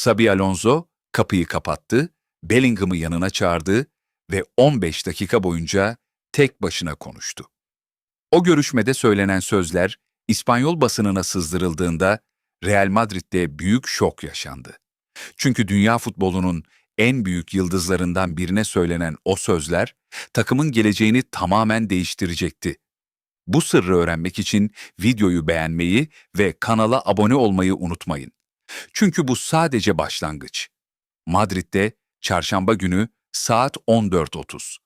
Sabi Alonso kapıyı kapattı, Bellingham'ı yanına çağırdı ve 15 dakika boyunca tek başına konuştu. O görüşmede söylenen sözler İspanyol basınına sızdırıldığında Real Madrid'de büyük şok yaşandı. Çünkü dünya futbolunun en büyük yıldızlarından birine söylenen o sözler takımın geleceğini tamamen değiştirecekti. Bu sırrı öğrenmek için videoyu beğenmeyi ve kanala abone olmayı unutmayın. Çünkü bu sadece başlangıç. Madrid'de çarşamba günü saat 14.30.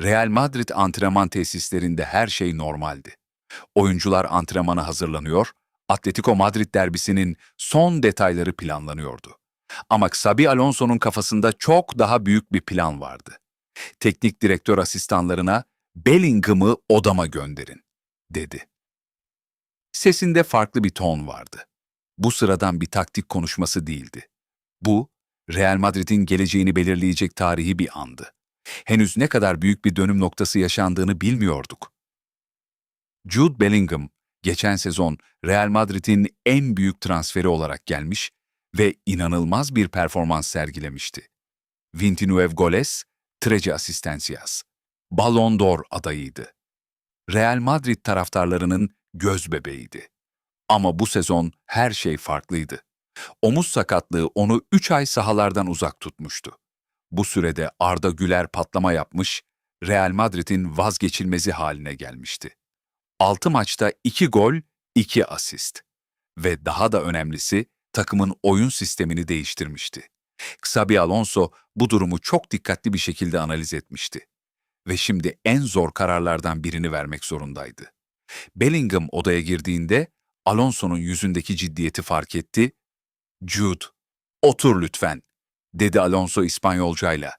Real Madrid antrenman tesislerinde her şey normaldi. Oyuncular antrenmana hazırlanıyor, Atletico Madrid derbisinin son detayları planlanıyordu. Ama Xabi Alonso'nun kafasında çok daha büyük bir plan vardı. Teknik direktör asistanlarına Bellingham'ı odama gönderin, dedi. Sesinde farklı bir ton vardı. Bu sıradan bir taktik konuşması değildi. Bu, Real Madrid'in geleceğini belirleyecek tarihi bir andı. Henüz ne kadar büyük bir dönüm noktası yaşandığını bilmiyorduk. Jude Bellingham, geçen sezon Real Madrid'in en büyük transferi olarak gelmiş ve inanılmaz bir performans sergilemişti. 29 goles, 13 asistencias. Ballon d'Or adayıydı. Real Madrid taraftarlarının göz bebeğiydi. Ama bu sezon her şey farklıydı. Omuz sakatlığı onu 3 ay sahalardan uzak tutmuştu. Bu sürede Arda Güler patlama yapmış, Real Madrid'in vazgeçilmezi haline gelmişti. 6 maçta 2 gol, 2 asist. Ve daha da önemlisi takımın oyun sistemini değiştirmişti. Xabi Alonso bu durumu çok dikkatli bir şekilde analiz etmişti. Ve şimdi en zor kararlardan birini vermek zorundaydı. Bellingham odaya girdiğinde Alonso'nun yüzündeki ciddiyeti fark etti. Jude, otur lütfen, dedi Alonso İspanyolcayla.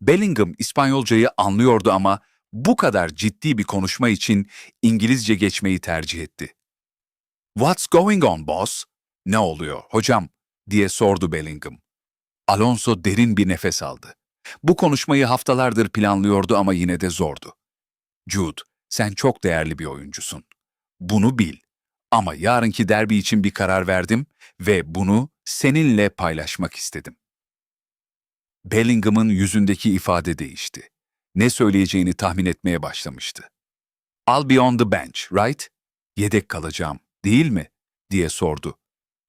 Bellingham İspanyolcayı anlıyordu ama bu kadar ciddi bir konuşma için İngilizce geçmeyi tercih etti. What's going on, boss? Ne oluyor, hocam? diye sordu Bellingham. Alonso derin bir nefes aldı. Bu konuşmayı haftalardır planlıyordu ama yine de zordu. Jude, sen çok değerli bir oyuncusun. Bunu bil. Ama yarınki derbi için bir karar verdim ve bunu seninle paylaşmak istedim. Bellingham'ın yüzündeki ifade değişti. Ne söyleyeceğini tahmin etmeye başlamıştı. I'll be on the bench, right? Yedek kalacağım, değil mi? diye sordu.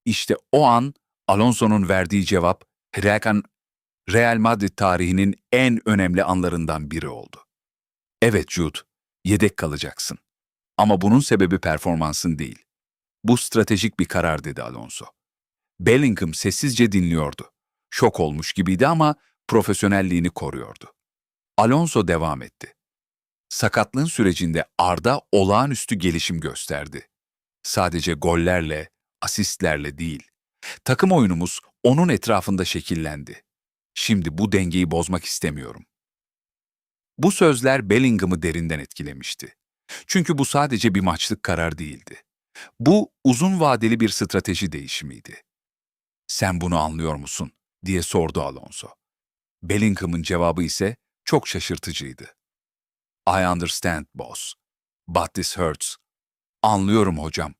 İşte o an Alonso'nun verdiği cevap Real Real Madrid tarihinin en önemli anlarından biri oldu. Evet Jude, yedek kalacaksın. Ama bunun sebebi performansın değil. Bu stratejik bir karar dedi Alonso. Bellingham sessizce dinliyordu. Şok olmuş gibiydi ama profesyonelliğini koruyordu. Alonso devam etti. Sakatlığın sürecinde Arda olağanüstü gelişim gösterdi. Sadece gollerle, asistlerle değil. Takım oyunumuz onun etrafında şekillendi. Şimdi bu dengeyi bozmak istemiyorum. Bu sözler Bellingham'ı derinden etkilemişti. Çünkü bu sadece bir maçlık karar değildi. Bu uzun vadeli bir strateji değişimiydi. Sen bunu anlıyor musun? diye sordu Alonso. Bellingham'ın cevabı ise çok şaşırtıcıydı. I understand, boss. But this hurts. Anlıyorum hocam.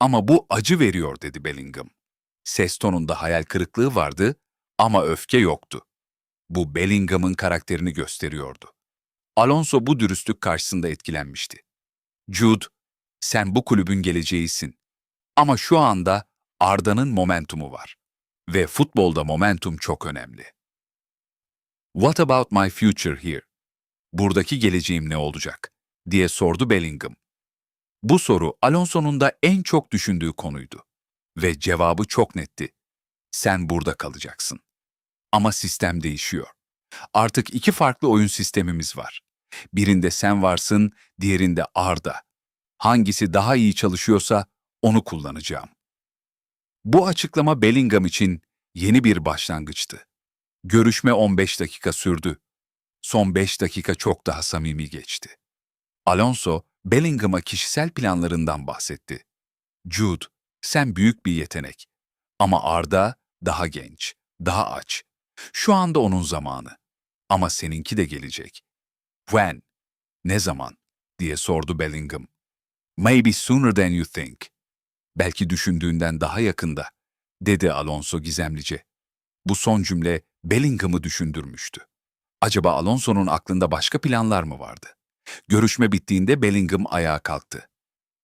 Ama bu acı veriyor dedi Bellingham. Ses tonunda hayal kırıklığı vardı ama öfke yoktu. Bu Bellingham'ın karakterini gösteriyordu. Alonso bu dürüstlük karşısında etkilenmişti. Jude, sen bu kulübün geleceğisin. Ama şu anda Arda'nın momentumu var. Ve futbolda momentum çok önemli. What about my future here? Buradaki geleceğim ne olacak? diye sordu Bellingham. Bu soru Alonso'nun da en çok düşündüğü konuydu. Ve cevabı çok netti. Sen burada kalacaksın. Ama sistem değişiyor. Artık iki farklı oyun sistemimiz var. Birinde sen varsın, diğerinde Arda. Hangisi daha iyi çalışıyorsa onu kullanacağım. Bu açıklama Bellingham için yeni bir başlangıçtı. Görüşme 15 dakika sürdü. Son 5 dakika çok daha samimi geçti. Alonso, Bellingham'a kişisel planlarından bahsetti. Jude, sen büyük bir yetenek. Ama Arda daha genç, daha aç. Şu anda onun zamanı. Ama seninki de gelecek. When? Ne zaman? diye sordu Bellingham. Maybe sooner than you think. Belki düşündüğünden daha yakında, dedi Alonso gizemlice. Bu son cümle Bellingham'ı düşündürmüştü. Acaba Alonso'nun aklında başka planlar mı vardı? Görüşme bittiğinde Bellingham ayağa kalktı.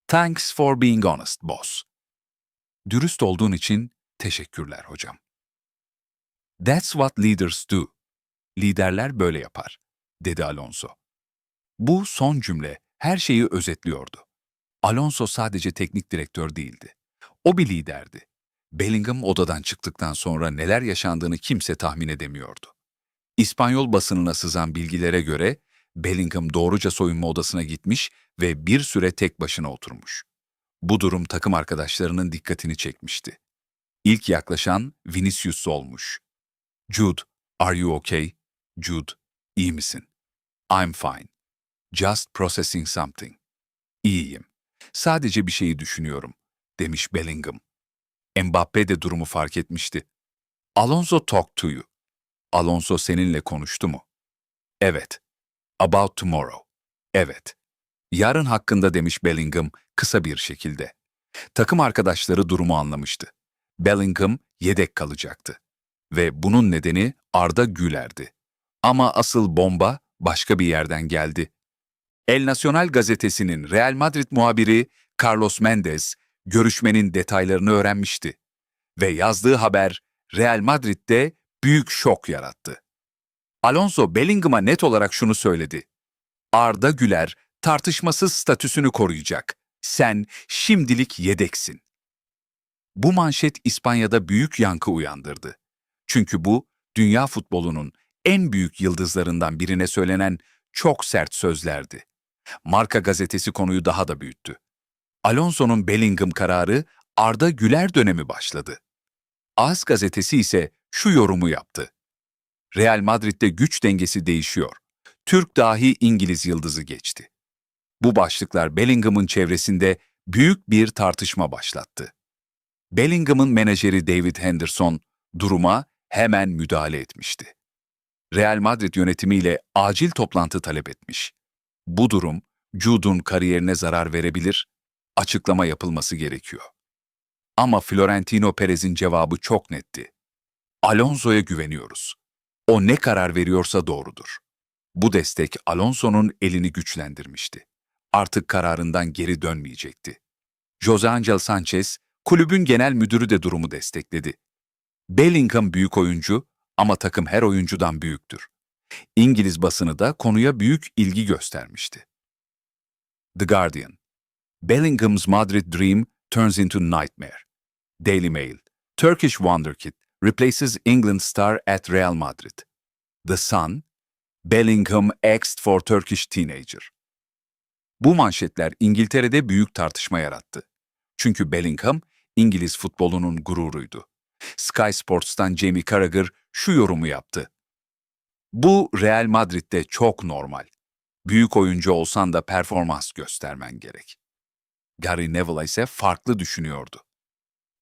Thanks for being honest, boss. Dürüst olduğun için teşekkürler hocam. That's what leaders do. Liderler böyle yapar, dedi Alonso. Bu son cümle her şeyi özetliyordu. Alonso sadece teknik direktör değildi. O bir liderdi. Bellingham odadan çıktıktan sonra neler yaşandığını kimse tahmin edemiyordu. İspanyol basınına sızan bilgilere göre Bellingham doğruca soyunma odasına gitmiş ve bir süre tek başına oturmuş. Bu durum takım arkadaşlarının dikkatini çekmişti. İlk yaklaşan Vinicius olmuş. Jude, are you okay? Jude, iyi misin? I'm fine. Just processing something. İyiyim. Sadece bir şeyi düşünüyorum, demiş Bellingham. Mbappe de durumu fark etmişti. Alonso talk to you. Alonso seninle konuştu mu? Evet. About tomorrow. Evet. Yarın hakkında demiş Bellingham kısa bir şekilde. Takım arkadaşları durumu anlamıştı. Bellingham yedek kalacaktı. Ve bunun nedeni Arda Güler'di. Ama asıl bomba başka bir yerden geldi. El Nacional gazetesinin Real Madrid muhabiri Carlos Mendes görüşmenin detaylarını öğrenmişti ve yazdığı haber Real Madrid'de büyük şok yarattı. Alonso Bellingham'a net olarak şunu söyledi. Arda Güler tartışmasız statüsünü koruyacak. Sen şimdilik yedeksin. Bu manşet İspanya'da büyük yankı uyandırdı. Çünkü bu dünya futbolunun en büyük yıldızlarından birine söylenen çok sert sözlerdi. Marka gazetesi konuyu daha da büyüttü. Alonso'nun Bellingham kararı Arda Güler dönemi başladı. AS gazetesi ise şu yorumu yaptı. Real Madrid'de güç dengesi değişiyor. Türk dahi İngiliz yıldızı geçti. Bu başlıklar Bellingham'ın çevresinde büyük bir tartışma başlattı. Bellingham'ın menajeri David Henderson duruma hemen müdahale etmişti. Real Madrid yönetimiyle acil toplantı talep etmiş. Bu durum Jude'un kariyerine zarar verebilir, açıklama yapılması gerekiyor. Ama Florentino Perez'in cevabı çok netti. Alonso'ya güveniyoruz. O ne karar veriyorsa doğrudur. Bu destek Alonso'nun elini güçlendirmişti. Artık kararından geri dönmeyecekti. Jose Angel Sanchez, kulübün genel müdürü de durumu destekledi. Bellingham büyük oyuncu ama takım her oyuncudan büyüktür. İngiliz basını da konuya büyük ilgi göstermişti. The Guardian Bellingham's Madrid dream turns into nightmare. Daily Mail Turkish wonderkid replaces England star at Real Madrid. The Sun Bellingham axed for Turkish teenager. Bu manşetler İngiltere'de büyük tartışma yarattı. Çünkü Bellingham İngiliz futbolunun gururuydu. Sky Sports'tan Jamie Carragher şu yorumu yaptı. Bu Real Madrid'de çok normal. Büyük oyuncu olsan da performans göstermen gerek. Gary Neville ise farklı düşünüyordu.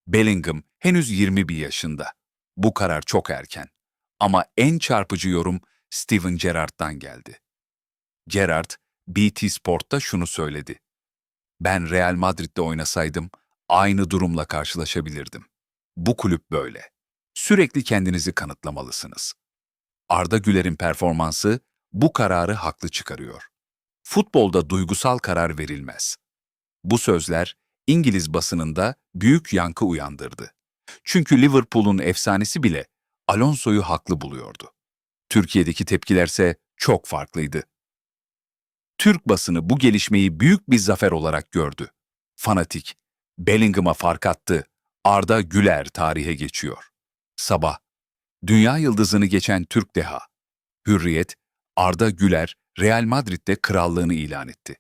Bellingham henüz 21 yaşında. Bu karar çok erken. Ama en çarpıcı yorum Steven Gerrard'dan geldi. Gerrard, BT Sport'ta şunu söyledi. Ben Real Madrid'de oynasaydım aynı durumla karşılaşabilirdim. Bu kulüp böyle. Sürekli kendinizi kanıtlamalısınız. Arda Güler'in performansı bu kararı haklı çıkarıyor. Futbolda duygusal karar verilmez. Bu sözler İngiliz basınında büyük yankı uyandırdı. Çünkü Liverpool'un efsanesi bile Alonso'yu haklı buluyordu. Türkiye'deki tepkilerse çok farklıydı. Türk basını bu gelişmeyi büyük bir zafer olarak gördü. Fanatik, Bellingham'a fark attı, Arda Güler tarihe geçiyor. Sabah, dünya yıldızını geçen Türk deha. Hürriyet, Arda Güler Real Madrid'de krallığını ilan etti.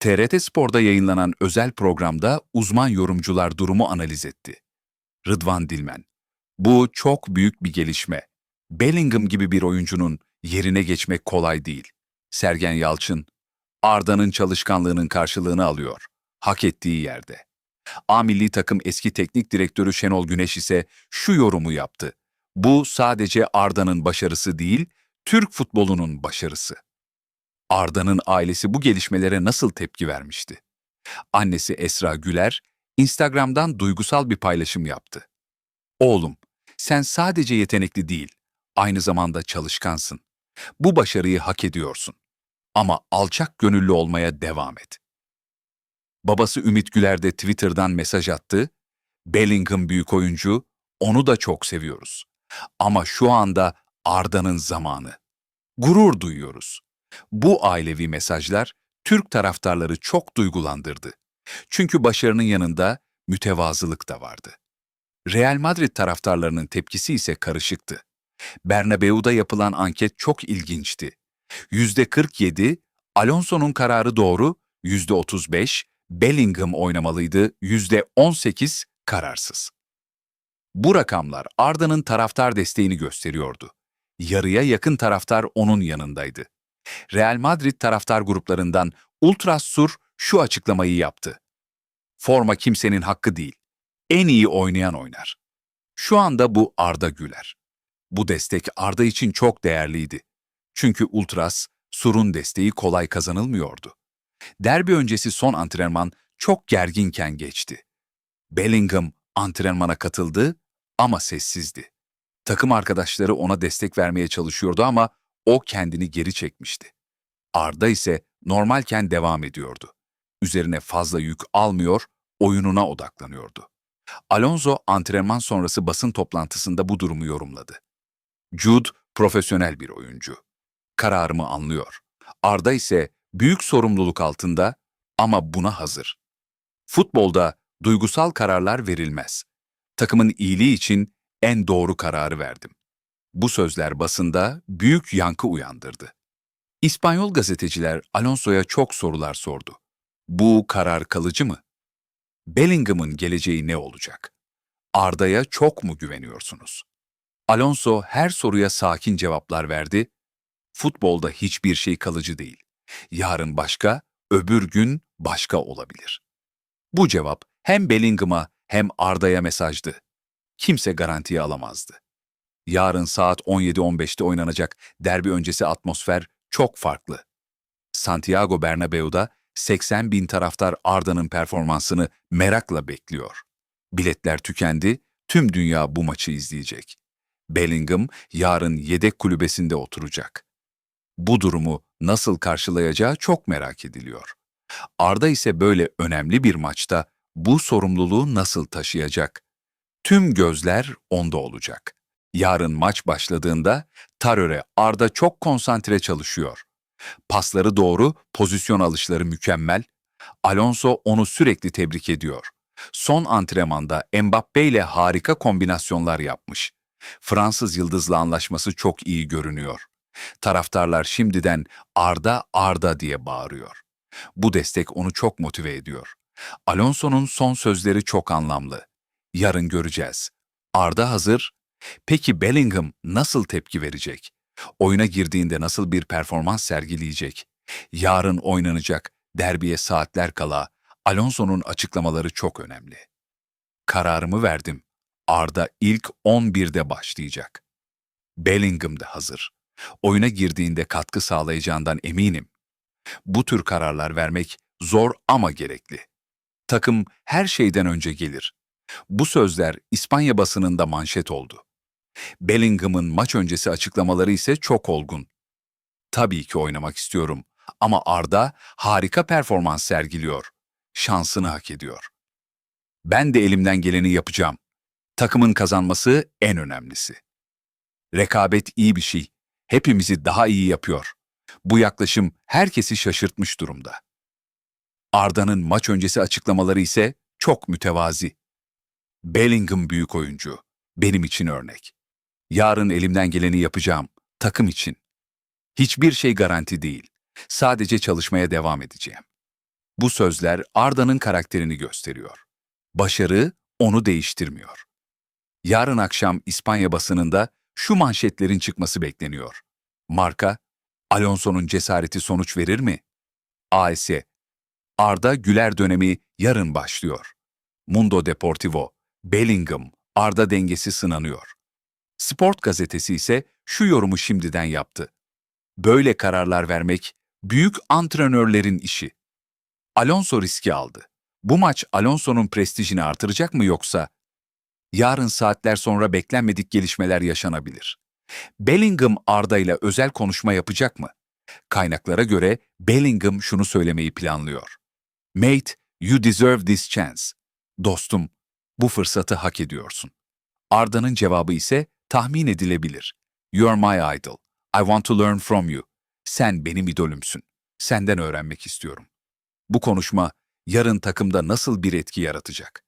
TRT Spor'da yayınlanan özel programda uzman yorumcular durumu analiz etti. Rıdvan Dilmen, bu çok büyük bir gelişme. Bellingham gibi bir oyuncunun yerine geçmek kolay değil. Sergen Yalçın, Arda'nın çalışkanlığının karşılığını alıyor. Hak ettiği yerde. A milli takım eski teknik direktörü Şenol Güneş ise şu yorumu yaptı. Bu sadece Arda'nın başarısı değil, Türk futbolunun başarısı. Arda'nın ailesi bu gelişmelere nasıl tepki vermişti? Annesi Esra Güler, Instagram'dan duygusal bir paylaşım yaptı. Oğlum, Sen sadece yetenekli değil, aynı zamanda çalışkansın. Bu başarıyı hak ediyorsun. Ama alçak gönüllü olmaya devam et. Babası Ümit Güler de Twitter'dan mesaj attı. Bellingham büyük oyuncu, onu da çok seviyoruz. Ama şu anda Arda'nın zamanı. Gurur duyuyoruz. Bu ailevi mesajlar Türk taraftarları çok duygulandırdı. Çünkü başarının yanında mütevazılık da vardı. Real Madrid taraftarlarının tepkisi ise karışıktı. Bernabeu'da yapılan anket çok ilginçti. %47 Alonso'nun kararı doğru, %35 Bellingham oynamalıydı, %18 kararsız. Bu rakamlar Arda'nın taraftar desteğini gösteriyordu. Yarıya yakın taraftar onun yanındaydı. Real Madrid taraftar gruplarından Ultrassur şu açıklamayı yaptı. Forma kimsenin hakkı değil. En iyi oynayan oynar. Şu anda bu Arda Güler. Bu destek Arda için çok değerliydi. Çünkü Ultras, Sur'un desteği kolay kazanılmıyordu. Derbi öncesi son antrenman çok gerginken geçti. Bellingham antrenmana katıldı ama sessizdi. Takım arkadaşları ona destek vermeye çalışıyordu ama o kendini geri çekmişti. Arda ise normalken devam ediyordu. Üzerine fazla yük almıyor, oyununa odaklanıyordu. Alonso antrenman sonrası basın toplantısında bu durumu yorumladı. Jude profesyonel bir oyuncu. Kararımı anlıyor. Arda ise büyük sorumluluk altında ama buna hazır. Futbolda duygusal kararlar verilmez. Takımın iyiliği için en doğru kararı verdim. Bu sözler basında büyük yankı uyandırdı. İspanyol gazeteciler Alonso'ya çok sorular sordu. Bu karar kalıcı mı? Bellingham'ın geleceği ne olacak? Arda'ya çok mu güveniyorsunuz? Alonso her soruya sakin cevaplar verdi. Futbolda hiçbir şey kalıcı değil. Yarın başka, öbür gün başka olabilir. Bu cevap hem Bellingham'a hem Arda'ya mesajdı. Kimse garantiye alamazdı. Yarın saat 17.15'te oynanacak derbi öncesi atmosfer çok farklı. Santiago Bernabeu'da 80 bin taraftar Arda'nın performansını merakla bekliyor. Biletler tükendi, tüm dünya bu maçı izleyecek. Bellingham yarın yedek kulübesinde oturacak. Bu durumu nasıl karşılayacağı çok merak ediliyor. Arda ise böyle önemli bir maçta bu sorumluluğu nasıl taşıyacak? Tüm gözler onda olacak. Yarın maç başladığında Taröre Arda çok konsantre çalışıyor. Pasları doğru, pozisyon alışları mükemmel. Alonso onu sürekli tebrik ediyor. Son antrenmanda Mbappe ile harika kombinasyonlar yapmış. Fransız yıldızla anlaşması çok iyi görünüyor. Taraftarlar şimdiden Arda Arda diye bağırıyor. Bu destek onu çok motive ediyor. Alonso'nun son sözleri çok anlamlı. Yarın göreceğiz. Arda hazır. Peki Bellingham nasıl tepki verecek? Oyuna girdiğinde nasıl bir performans sergileyecek? Yarın oynanacak derbiye saatler kala Alonso'nun açıklamaları çok önemli. Kararımı verdim. Arda ilk 11'de başlayacak. Bellingham da hazır. Oyuna girdiğinde katkı sağlayacağından eminim. Bu tür kararlar vermek zor ama gerekli. Takım her şeyden önce gelir. Bu sözler İspanya basınında manşet oldu. Bellingham'ın maç öncesi açıklamaları ise çok olgun. Tabii ki oynamak istiyorum ama Arda harika performans sergiliyor. Şansını hak ediyor. Ben de elimden geleni yapacağım. Takımın kazanması en önemlisi. Rekabet iyi bir şey. Hepimizi daha iyi yapıyor. Bu yaklaşım herkesi şaşırtmış durumda. Arda'nın maç öncesi açıklamaları ise çok mütevazi. Bellingham büyük oyuncu. Benim için örnek. Yarın elimden geleni yapacağım. Takım için. Hiçbir şey garanti değil. Sadece çalışmaya devam edeceğim. Bu sözler Arda'nın karakterini gösteriyor. Başarı onu değiştirmiyor. Yarın akşam İspanya basınında şu manşetlerin çıkması bekleniyor. Marka, Alonso'nun cesareti sonuç verir mi? AS, Arda Güler dönemi yarın başlıyor. Mundo Deportivo, Bellingham, Arda dengesi sınanıyor. Sport gazetesi ise şu yorumu şimdiden yaptı. Böyle kararlar vermek büyük antrenörlerin işi. Alonso riski aldı. Bu maç Alonso'nun prestijini artıracak mı yoksa yarın saatler sonra beklenmedik gelişmeler yaşanabilir. Bellingham Arda ile özel konuşma yapacak mı? Kaynaklara göre Bellingham şunu söylemeyi planlıyor. Mate, you deserve this chance. Dostum, bu fırsatı hak ediyorsun. Arda'nın cevabı ise tahmin edilebilir. You are my idol. I want to learn from you. Sen benim idolümsün. Senden öğrenmek istiyorum. Bu konuşma yarın takımda nasıl bir etki yaratacak?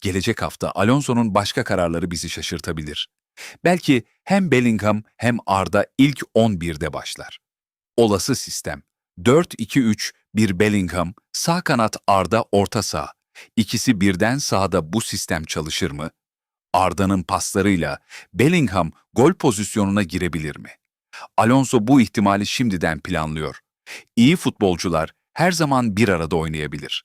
Gelecek hafta Alonso'nun başka kararları bizi şaşırtabilir. Belki hem Bellingham hem Arda ilk 11'de başlar. Olası sistem 4-2-3, bir Bellingham, sağ kanat Arda orta saha. İkisi birden sahada bu sistem çalışır mı? Arda'nın paslarıyla Bellingham gol pozisyonuna girebilir mi? Alonso bu ihtimali şimdiden planlıyor. İyi futbolcular her zaman bir arada oynayabilir.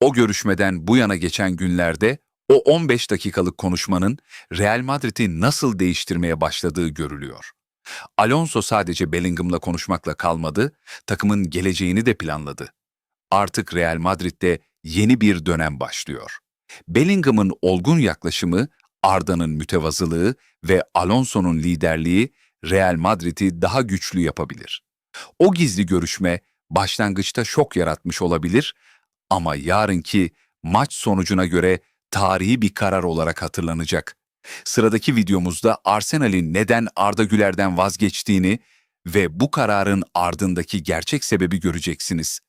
O görüşmeden bu yana geçen günlerde o 15 dakikalık konuşmanın Real Madrid'i nasıl değiştirmeye başladığı görülüyor. Alonso sadece Bellingham'la konuşmakla kalmadı, takımın geleceğini de planladı. Artık Real Madrid'de yeni bir dönem başlıyor. Bellingham'ın olgun yaklaşımı, Arda'nın mütevazılığı ve Alonso'nun liderliği Real Madrid'i daha güçlü yapabilir. O gizli görüşme başlangıçta şok yaratmış olabilir ama yarınki maç sonucuna göre tarihi bir karar olarak hatırlanacak. Sıradaki videomuzda Arsenal'in neden Arda Güler'den vazgeçtiğini ve bu kararın ardındaki gerçek sebebi göreceksiniz.